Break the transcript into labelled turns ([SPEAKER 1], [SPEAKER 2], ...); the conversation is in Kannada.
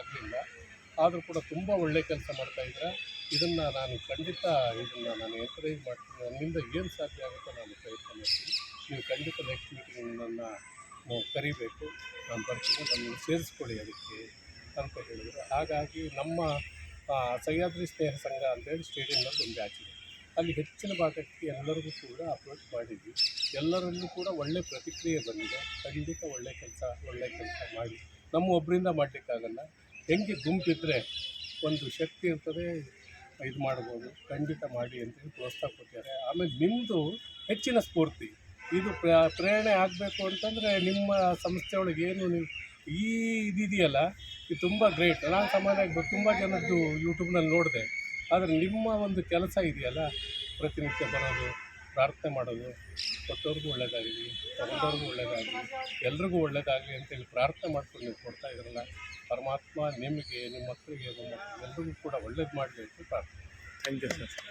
[SPEAKER 1] ಆಗಲಿಲ್ಲ. ಆದರೂ ಕೂಡ ತುಂಬ ಒಳ್ಳೆ ಕೆಲಸ ಮಾಡ್ತಾ ಇದ್ದಾರೆ ಇದನ್ನು ನಾನು ಖಂಡಿತ ಇದನ್ನು ನಾನು ಎನ್ಕರೇಜ್ ಮಾಡ್ತೀನಿ. ನನ್ನಿಂದ ಏನು ಸಾಧ್ಯ ಆಗುತ್ತೋ ನಾನು ಪ್ರಯತ್ನ ಮಾಡ್ತೀನಿ. ನೀವು ಖಂಡಿತ ನೆಕ್ಸ್ಟ್ ಮೀಟಿಂಗ್ ನನ್ನ ಕರಿಬೇಕು. ನಾನು ಬರ್ತೀನಿ. ನನ್ನನ್ನು ಸೇರಿಸ್ಕೊಳ್ಳಿ ಅದಕ್ಕೆ ಅಂತ ಹೇಳಿದರು. ಹಾಗಾಗಿ ನಮ್ಮ ಸಹ್ಯಾದ್ರಿ ಸ್ನೇಹ ಸಂಘ ಅಂತೇಳಿ ಸ್ಟೇಡಿಯಂನಲ್ಲಿ ಒಂದು ಬ್ಯಾಚ್ ಅಲ್ಲಿ ಹೆಚ್ಚಿನ ಭಾಗಕ್ಕೆ ಎಲ್ಲರಿಗೂ ಕೂಡ ಅಪ್ರೋಚ್ ಮಾಡಿದ್ವಿ. ಎಲ್ಲರಲ್ಲೂ ಕೂಡ ಒಳ್ಳೆ ಪ್ರತಿಕ್ರಿಯೆ ಬಂದಿದೆ. ಖಂಡಿತ ಒಳ್ಳೆ ಕೆಲಸ ಒಳ್ಳೆ ಕೆಲಸ ಮಾಡಿ. ನಮ್ಮ ಒಬ್ಬರಿಂದ ಮಾಡಲಿಕ್ಕಾಗಲ್ಲ. ಹೆಂಗೆ ಗುಂಪಿದ್ರೆ ಒಂದು ಶಕ್ತಿ ಇರ್ತದೆ, ಇದು ಮಾಡ್ಬೋದು, ಖಂಡಿತ ಮಾಡಿ ಅಂತೇಳಿ ಪ್ರೋತ್ಸಾಹ ಕೊಟ್ಟಿದ್ದಾರೆ ಆಮೇಲೆ ನಿಮ್ಮದು ಹೆಚ್ಚಿನ ಸ್ಫೂರ್ತಿ. ಇದು ಪ್ರ, ಪ್ರೇರಣೆ ಆಗಬೇಕು ಅಂತಂದರೆ ನಿಮ್ಮ ಸಂಸ್ಥೆಯೊಳಗೆ ಏನು ನೀವು ಈ ಇದಿದೆಯಲ್ಲ, ಇದು ತುಂಬ ಗ್ರೇಟ್. ನಾನು ಸಾಮಾನ್ಯವಾಗಿ ತುಂಬ ಜನದ್ದು ಯೂಟ್ಯೂಬ್ನಲ್ಲಿ ನೋಡಿದೆ. ಆದರೆ ನಿಮ್ಮ ಒಂದು ಕೆಲಸ ಇದೆಯಲ್ಲ, ಪ್ರತಿನಿತ್ಯ ಬರೋದು ಪ್ರಾರ್ಥನೆ ಮಾಡೋದು ಕೊಟ್ಟವ್ರಿಗೂ ಒಳ್ಳೆಯದಾಗಲಿ ತಗೊಂಡವ್ರಿಗೂ ಒಳ್ಳೇದಾಗಲಿ, ಎಲ್ರಿಗೂ ಒಳ್ಳೇದಾಗಲಿ ಅಂತೇಳಿ ಪ್ರಾರ್ಥನೆ ಮಾಡ್ಕೊಂಡು ನೀವು ಕೊಡ್ತಾ ಇದ್ರಲ್ಲ, ಪರಮಾತ್ಮ ನಿಮಗೆ, ನಿಮ್ಮ ಮಕ್ಕಳಿಗೆ, ನಿಮ್ಮ ಎಲ್ರಿಗೂ ಕೂಡ ಒಳ್ಳೇದು ಮಾಡಲಿ ಅಂತ ಪ್ರಾರ್ಥನೆ.
[SPEAKER 2] Thank you sir